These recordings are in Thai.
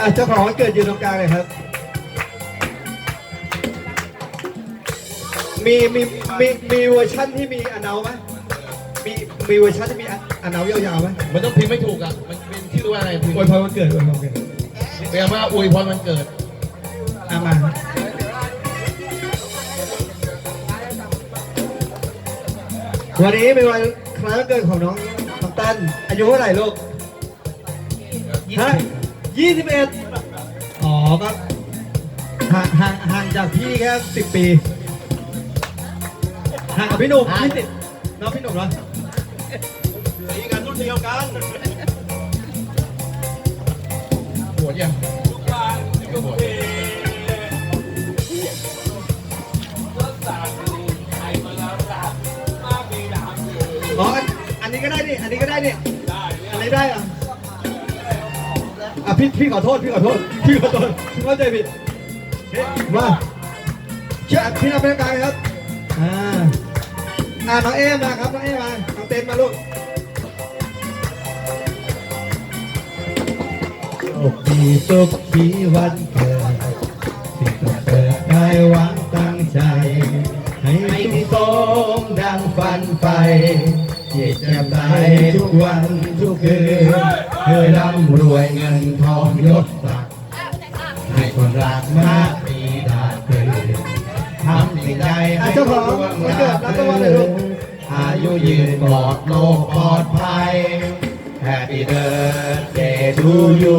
อะเจ้าของวันเกิดยืนตรงกลางเลยครับ มีมีมีมีเวอร์ชั่นที่มีอนาวไหมมีมีเวอร์ชันที่มีอนาวยาวๆไหมมันต้องพิมพ์ไม่ถูกอะ มันเป็นชื่อว่าอะไรพิมพ์อวยพรวันเกิดอวยพรวันเกิดแปลว่าอวยพรวันเกิดอะมาวันนี้เป็นวันคล้ายวันเกิดของน้องน้องตั้นอายุเท่าไหร่ลูกฮะ ยี่สิบเอ็ดอ๋อก็ห่างห่างห่างจากพี่แค่สิบปี ห่างกับพี่หนุ่มยี่สิบน้องพี่หนุ่มเหรอมีกันรุ่นเดียวกันปวดยังทุกวันทุกเวรถสั่งใครมาแล้วรักมาปีดามอยู่อ๋ออันอันนี้ก็ได้นี่อันนี้ก็ได้นี่ได้อันนี้ได้อะ อะพี่พี่ขอโทษพี่ขอโทษพี่ขอโทษพี่เข้าใจผิดเฮ้ยมาเชื่อพี่นับเป็นกลางครับอ่าอ่าน้องเอมาครับน้องเอมาน้องเต้นมาลูกโชคดีสุขทีวันเกิดสิ่งที่เกิดได้หวังตั้งใจ ให้ทุกสมดังฝันไปเจ็บแจ่มใสทุกวันทุกคืน เคยร่ำรวยเงินทองยศศักดิ์ให้คนรักมากปีดาเกิดทำสิ่งใดให้เจ้าของวันเกิดรับรางวัลเลยลูกอายุยืนปลอดโลกปลอดภัย Happy birthday to you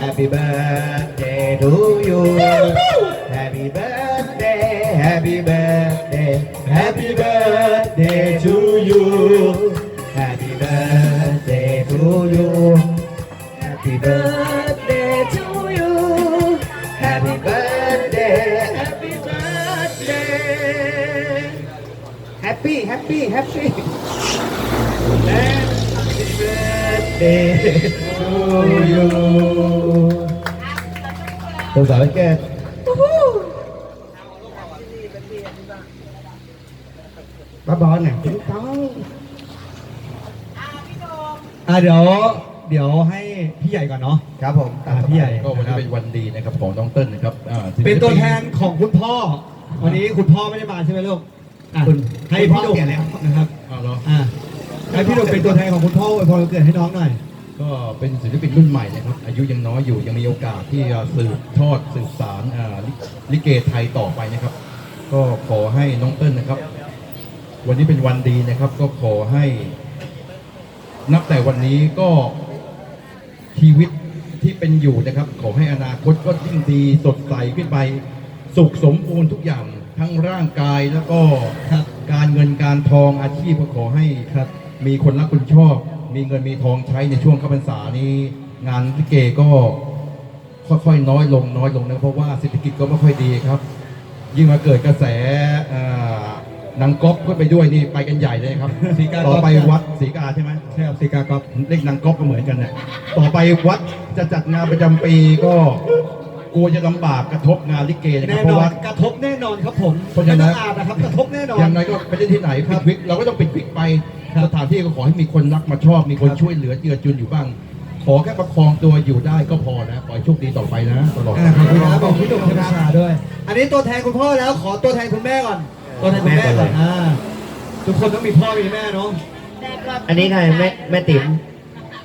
Happy birthday to you Happy birthday Happy birthday Happy birthday to you Happy birthday to you. Happy birthday to you. Happy birthday. Happy birthday. Happy, happy, happy. Happy birthday to you. Tôi giỏi chưa? Bà bò nè, tính toán อลเนี่ยติ๊งต้องอะเดี๋ยว เดี๋ยวให้พี่ใหญ่ก่อนเนาะ ครับผมอะพี่ใหญ่ ก็วันนี้เป็นวันดีนะครับของน้องเติ้ลนะครับอ่าศิลเป็นปิตัวแทนของคุณพ่อ วันนี้คุณพ่อไม่ได้มาใช่ไหมลูกอะคุณให้คุณพ่พี่อดุเปลี่ยนแล้วนะครับอ้าวเหรออะให้พี่ดุเป็นตัวแทนของคุณพ่ออวยพรวันเกิดให้น้องหน่อย ก็เป็นศิลปินรุ่นใหม่นะครับ อายุยังน้อยอยู่ยังมีโอกาสที่จะสืบทอดสืบสารอ่าลิลิเกไทยต่อไปนะครับ ก็ขอให้น้องเติ้ลนะครับ วันนี้เป็นวันดีนะครับ ก็ขอให้ นับแต่วันนี้ก็ชีวิตที่เป็นอยู่นะครับ ขอให้อนาคตก็ยิ่งดีสดใสขึ้นไป สุขสมบูรณ์ทุกอย่างทั้งร่างกายแล้วก็ครับการเงินการทองอาชีพก็ขอให้ครับ มีคนรักคนชอบ มีเงินมีทองใช้ในช่วงเข้าพรรษานี้ งานลิเกก็ค่อยๆน้อยลงน้อยลงนะเพราะว่าเศรษฐกิจก็ไม่ค่อยดีครับ ยิ่งมาเกิดกระแสอ่า นางก๊อฟก็ไปด้วยนี่ไปกันใหญ่เลยครับศรีกาก๊ต่ออฟไปวัดศรีกาใช่ไหมใช่ครับสีกากรอบเลขนางก๊อฟก็เหมือนกันเนี่ยต่อไปวัดจะจัดงานประจำปีก็กลัวจะลำบากกระทบงานลิเกนะครับแน่เพนราะอนว่ากระทบแน่นอนครับผมเพราะฉะนั้นไม่ต้องอาบนะครับกระทบแน่นอน อย่างไรก็ไปได้ที่ไหนปิดวิกเราก็ต้องปิดวิกไปสถานที่ก็ขอให้มีคนรักมาชอบมีคนครับช่วยเหลือเจือจุนอยู่บ้าง ขอแค่ประคองตัวอยู่ได้ก็พอนะขอให้โชคดีต่อไปนะตลอด อ่าขอบคุณครับบอกพี่ดุมชนาด้วย อันนี้ตัวแทนคุณพ่อแล้วขอตัวแทนคุณแม่ก่อน ตัวแทนคุณแม่ก่อนอ่าทุกคนต้องมีพ่อมีแม่เนาะอันนี้ใครแม่แม่ติ๋ม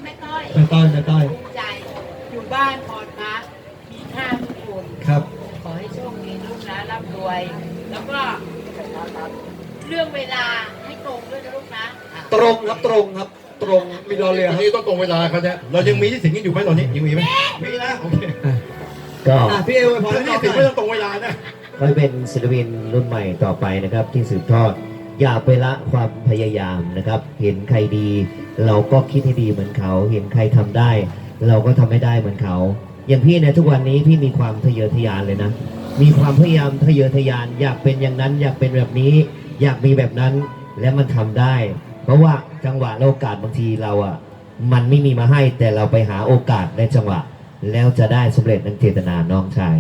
แม่ต้อยแม่ต้อยแม่ต้อยใจอยู่บ้านพรพักมีค่าทุกคนครับ ขอให้โชคดีลูกนะร่ำรวย แล้วก็เรื่องเวลาให้ตรงด้วยนะลูกนะอะตรงครับตรงครับตรงมีรอเรือวันครับนี้ต้องตรงเวลาครับเนี่ยเรายังมีที่สิงกันอยู่ไหมตอนนี้ยังมีไหมมีนะโอเคก็อะพี่เอวยพรแต่ให้น้นี่องหสิงน่ไม่อยต้องตรงเวลานะ ขอให้เป็นศิลปินรุ่นใหม่ต่อไปนะครับ ที่สืบทอดอย่าไปละความพยายามนะครับ เห็นใครดี เราก็คิดให้ดีเหมือนเขา เห็นใครทำได้ เราก็ทำให้ได้เหมือนเขา อย่างพี่เนี่ยทุกวันนี้พี่มีความทะเยอทะยานเลยนะ มีความพยายามทะเยอทะยาน อยากเป็นอย่างนั้น อยากเป็นแบบนี้ อยากมีแบบนั้นและมันทำได้ เพราะว่าจังหวะโอกาสบางทีเราอะมันไม่มีมาให้แต่เราไปหาโอกาสในจังหวะ แล้วจะได้สำเร็จดังเจตนาน้องชาย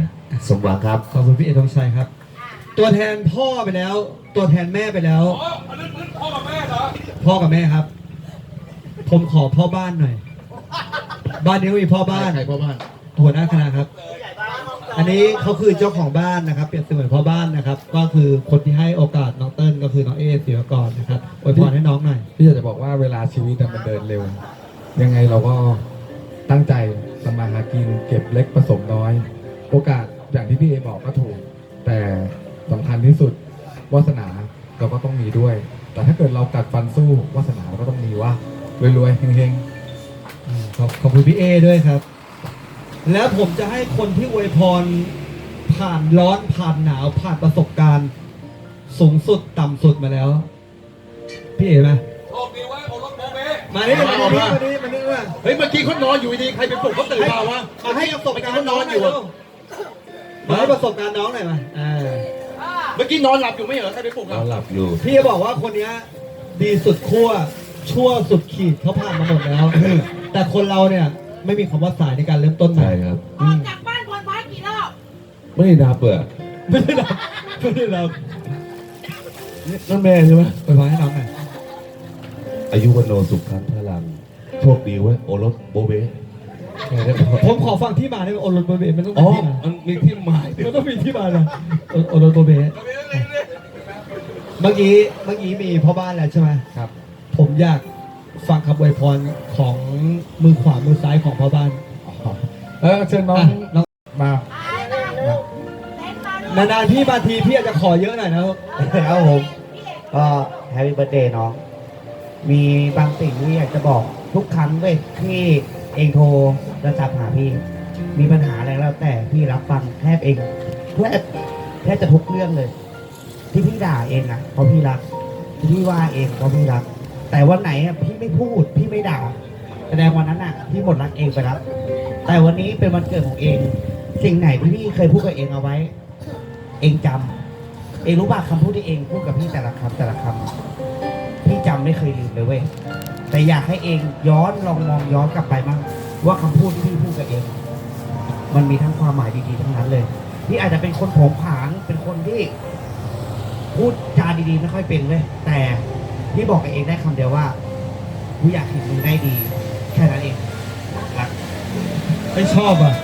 สมหวังครับ ขอบคุณพี่เอธงชัยครับ ตัวแทนพ่อไปแล้ว ตัวแทนแม่ไปแล้ว อ๋ออันนั้นนั่นพ่อกับแม่เหรอพ่อกับแม่ครับ ผมขอพ่อบ้านหน่อย บ้านนี้ก็มีพ่อบ้านใครพ่อบ้าน หัวหน้าคณะครับ อันนี้เขาคือเจ้าของบ้านนะครับ เปรียบเสมือนพ่อบ้านนะครับ ก็คือคนที่ให้โอกาสน้องเติ้ลก็คือน้องเอศิวกรนะครับอวยพรให้น้องหน่อย พี่อยากจะบอกว่าเวลาชีวิตอะมันเดินเร็ว ยังไงเราก็ตั้งใจทำมาหากินเก็บเล็กผสมน้อย โอกาส อย่างที่พี่เอบอกก็ถูก แต่สำคัญที่สุดวาสนาเราก็ต้องมีด้วย แต่ถ้าเกิดเรากัดฟันสู้วาสนาเราก็ต้องมีว่ารวยๆเฮงขอบขอบคุณพี่เอด้วยครับ แล้วผมจะให้คนที่อวยพรผ่านร้อนผ่านหนาวผ่านประสบการณ์ สูงสุดต่ำสุดมาแล้ว พี่เอมาโชคดีไว้โอรถโมเบมานี่มานี่มานี่มานี่มาเฮ้ยเมื่อกี้เขานอนอยู่ดีใครเป็นปลุกเขาตื่นมาวะมาให้ประสบการณ์น้องหน่อยเร็ว มาให้ประสบการณ์น้องหน่อยมาอ่าเมื่อกี้นอนหลับอยู่ไม่เหรอใครเป็นปลุกๆอะเราหลับอยู่พี่จะบอกว่าคนเนี้ยดีสุดขั้วชั่วสุดขีดเขาผ่านมาหมดแล้ว แต่คนเราเนี่ยไม่มีคำว่าสายในการเริ่มต้นใหม่ใช่ครับ ออกจากบ้านคนพักกี่รอบ ไม่ได้นับเปิดไม่ได้รับไม่ได้รับนั่นแม่ใช่ไหมไปพอให้น้องหน่อยอายุวันโนสุขันพลังโชคดีเว้ยโอรสโบเบ้แค่ได้พอ ผมขอฟังที่มาได้ไหมโอรโบเบมันต้องมีอที่มามันมีที่มามันต้องมีที่มาเลยโอโอรโบเบเมื่อกี้เมื่อกี้มีพ่อบ้านแล้วใช่ไหมครับ ผมอยากฟังคำอวยพรของมือขวามือซ้ายของพ่อบ้านเออเชิญน้อง น้องมานานๆพี่มาทีพี่อาจจะขอเยอะหน่อยนะครับ ครับผมก็แฮปปี้เบิร์ดเดย์น้อง มีบางสิ่งที่อยากจะบอกทุกครั้งเลยที่ เองโทรจะจับหาพี่ มีปัญหาอะไรแล้วแต่พี่รับฟังแทบเองแทบแทบจะทุกเรื่องเลย ที่พี่ด่าเองนะเพราะพี่รักที่พี่ว่าเองเพราะพี่รัก แต่วันไหนอะพี่ไม่พูดพี่ไม่ด่า แสดงวันนั้นอะพี่หมดรักเองไปแล้วแต่วันนี้เป็นวันเกิดของเอง สิ่งไหนที่พี่เคยพูดกับเองเอาไว้ เองจำเองรู้ป่ะคำพูดที่เองพูดกับพี่แต่ละคำแต่ละคำพี่จำไม่เคยลืมเลยเว้ย แต่อยากให้เองย้อนลองมองย้อนกลับไปมั่งว่าคำพูดที่พี่พูดกับเอง มันมีทั้งความหมายดีๆทั้งนั้นเลย พี่อาจจะเป็นคนโผงผางเป็นคนที่ พูดจาดีๆไม่ค่อยเป็นเลย แต่พี่บอกกับเองได้คำเดียวว่ากูอยากเห็นมึงได้ดี แค่นั้นเองรักไม่ชอบอะ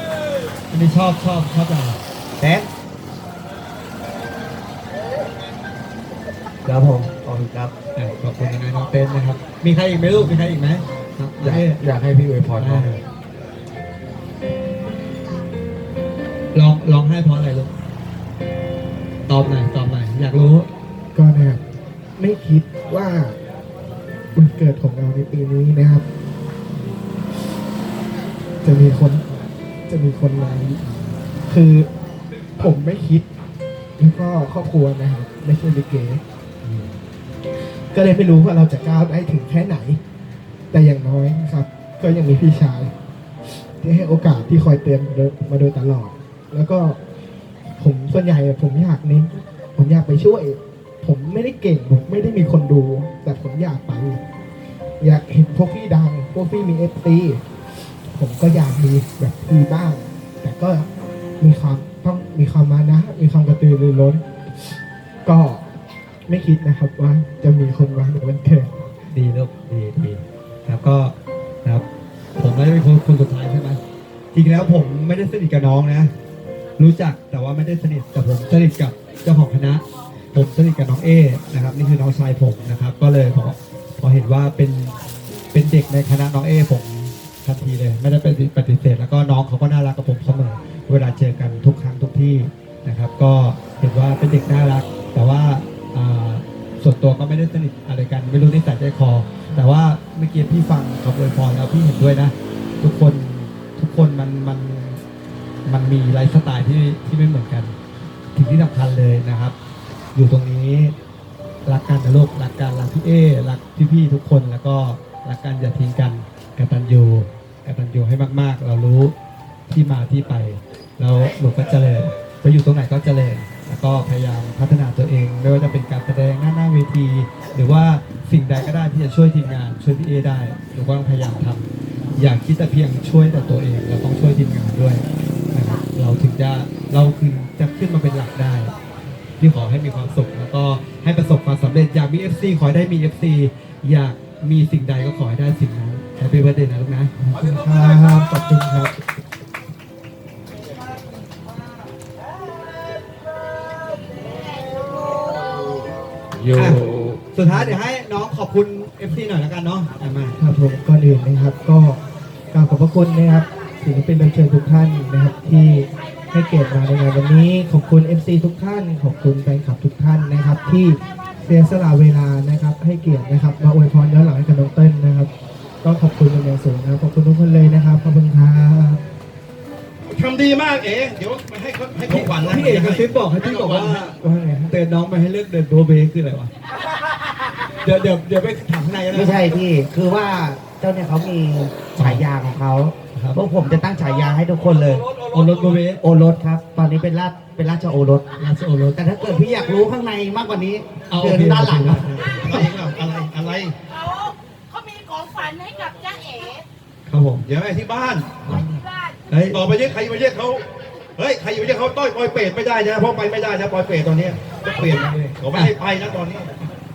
อันนี้ชอบชอบชอบจังแท็ครับผมข อบคุณครับอะขอบคุณนะน้องเต้นนะครับ มีใครอีกไหมลูกมีใครอีกไหมครับอยากให้อยากให้พี่อวยพรน้องร้องร้องให้เพราะอะไรลูกตอบหน่อยตอบหน่อยอยากรู้ ก็นะครับไม่คิดว่าวันเกิดของเราในปีนี้นะครับ จะมีคนจะมีคนมาคือผมไม่คิด แล้วก็ครอบครัวนะครับ ไม่ใช่ลิเก ก็เลยไม่รู้ว่าเราจะก้าวได้ถึงแค่ไหน แต่อย่างน้อยนะครับ ก็ยังมีพี่ชาย ที่ให้โอกาสที่คอยเตือนมาโดยตลอด แล้วก็ผมส่วนใหญ่ผมอยากเน้นผมอยากไปช่วย ผมไม่ได้เก่งผมไม่ได้มีคนดู แต่ผมอยากไป อยากเห็นพวกพี่ดัง พวกพี่มีเอฟซีผมก็อยากมีแบบพี่บ้าง แต่ก็มีความต้องมีความมานะ มีความกระตือรือร้น ก็ ไม่คิดนะครับว่าจะมีคนมาในวันเกิดดีลูกดีดีแล้วก็นะครับผมไม่ได้เป็นคนคนสุดท้ายใช่ไหมจริงๆแล้วผมไม่ได้สนิทกับน้องนะ รู้จักแต่ว่าไม่ได้สนิทแต่ผมสนิทกับเจ้าของคณะ ผมสนิทกับน้องเอนะครับนี่คือน้องชายผมนะครับ ก็เลยพอพอเห็นว่าเป็นเป็นเด็กในคณะน้องเอผมทันทีเลย ไม่ได้ปฏิปฏิเสธแล้วก็น้องเขาก็น่ารักกับผมเสมอเวลาเจอกันทุกครั้งทุกที่นะครับ ก็เห็นว่าเป็นเด็กน่ารัก แต่ว่าอ่า ส่วนตัวก็ไม่ได้สนิทอะไรกัน ไม่รู้นิสัยใจคอ แต่ว่าเมื่อกี้พี่ฟังคำอวยพรแล้วพี่เห็นด้วยนะ ทุกคนทุกคนมันมันมันมีไลฟ์สไตล์ที่ที่ไม่เหมือนกันถึงที่สำคัญเลยนะครับ อยู่ตรงนี้รักกันนะลูกรักกันรักพี่เอรักพี่ๆทุกคนแล้วก็รักกันอย่าทิ้งกันกตัญญูกตัญญูให้มาก ๆ เรารู้ที่มาที่ไป แล้วหนูก็เจริญไปอยู่ตรงไหนก็เจริญ ก็พยายามพัฒนาตัวเอง ไม่ว่าจะเป็นการแสดงหน้าหน้าเวที หรือว่าสิ่งใดก็ได้ที่จะช่วยทีมงาน ช่วยพี่เอได้หนูก็ต้องพยายามทำอย่าคิดแต่เพียงช่วยแต่ตัวเองเราต้องช่วยทีมงานด้วยนะครับเราถึงจะเราคือจะขึ้นมาเป็นหลักได้ที่ขอให้มีความสุขแล้วก็ให้ประสบความสำเร็จอยากมี FC ขอให้ได้มี FC อยากมีสิ่งใดก็ขอให้ได้สิ่งนั้นแฮปปี้เบิร์ดเดย์นะลูกนะขอบคุณครับขอบคุณครับ อยู่อะสุดท้ายเดี๋ยวให้น้องขอบคุณ FC หน่อยแล้วกันเนาะอะมา ครับผมก่อนอื่นนะครับก็กราบขอบพระคุณนะครับศิลปินรับเชิญทุกท่านนะครับที่ให้เกียรติมาในงานวันนี้ ขอบคุณ FC ทุกท่าน ขอบคุณแฟนคลับทุกท่านนะครับ ที่เสียสละเวลานะครับ ให้เกียรตินะครับมาอวยพรย้อนหลังให้กับน้องเต้นนะครับก็ขอบคุณเป็นอย่างสูงนะครับขอบคุณทุกคนเลยนะครับขอบคุณครับทำดีมากเอ๋เดี๋ยวมาให้เขาให้ของขวัญนะพี่เอกกระซิบบอกให้พี่บอกว่าว่าไงครับ เตือนน้องไปให้เลือกเดินโบเบคืออะไรวะ เดี๋ยวเดี๋ยวเดี๋ยวไปถามข้างในกันนะไม่ใช่พี่ คือว่าเจ้าเนี่ยเขามีฉายาของเขาครับพวกผมจะตั้งฉายาให้ทุกคนเลย โอรสโบเบโอรสครับ ตอนนี้เป็นราชเป็นราชโอรส ราชโอรส แต่ถ้าเกิดพี่อยากรู้ข้างในมากกว่านี้เอาเดินโอเคด้านหลังครับอะไรครับอะไรอะไร เขาเขามีของฝันให้กับจ้าเอ๋ครับผมเดี๋ยวไปที่บ้านที่บ้านเฮ้ยต่อไปนี้ใครมาเรียกเขาเฮ้ยใครมาเรียกเขาต้อยปอยเปรตไม่ได้นะเพราะไปไม่ได้นะปอยเปรตตอนนี้ จะเปลี่ยนเขาไม่ให้ไปนะตอนนี้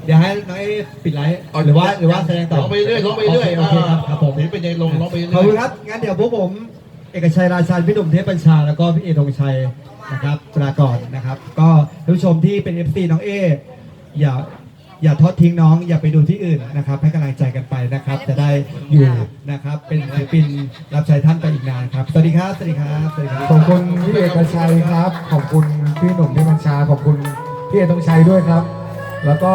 เดี๋ยวให้น้องเอปิดไลฟ์หรือว่าหรือว่าแสดงต่อร้องไปเรื่อยร้องไปเรื่อยโอเคครับครับผมเดี๋ยวเป็นยังลงร้องไปเรื่อยขอบคุณครับงั้นเดี๋ยวพวกผมเอกชัยราชันพี่หนุ่มเทพบัญชาแล้วก็พี่เอธงชัยนะครับลาก่อนนะครับ ก็ท่านผู้ชมที่เป็น FC น้องเออย่าอย่าทอดทิ้งน้องอย่าไปดูที่อื่นนะครับ ให้กำลังใจกันไปนะครับ จะได้อยู่นะครับ เป็นศิลปินรับใช้ท่านไปอีกนานครับสวัสดีครับสวัสดีครับสวัสดีครับขอบคุณพี่เอกชัยครับ ขอบคุณพี่หนุ่มที่บัญชาขอบคุณ พี่เอต้องชัยด้วยครับ แล้วก็